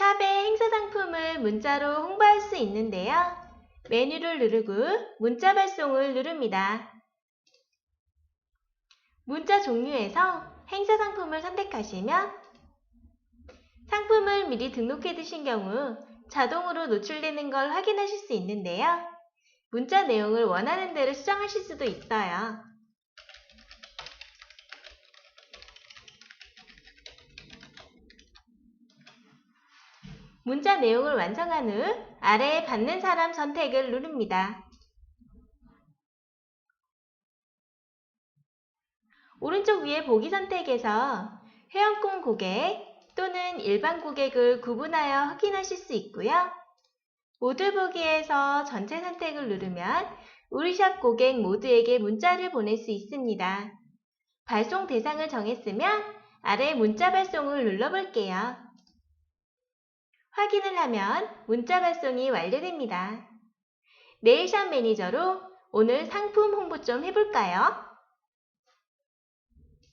샵의 행사 상품을 문자로 홍보할 수 있는데요. 메뉴를 누르고 문자 발송을 누릅니다. 문자 종류에서 행사 상품을 선택하시면 상품을 미리 등록해 두신 경우 자동으로 노출되는 걸 확인하실 수 있는데요. 문자 내용을 원하는 대로 수정하실 수도 있어요. 문자 내용을 완성한 후 아래에 받는 사람 선택을 누릅니다. 오른쪽 위에 보기 선택에서 회원권 고객 또는 일반 고객을 구분하여 확인하실 수 있고요. 모두 보기에서 전체 선택을 누르면 우리샵 고객 모두에게 문자를 보낼 수 있습니다. 발송 대상을 정했으면 아래 문자 발송을 눌러볼게요. 확인을 하면 문자 발송이 완료됩니다. 네일샵 매니저로 오늘 상품 홍보 좀 해볼까요?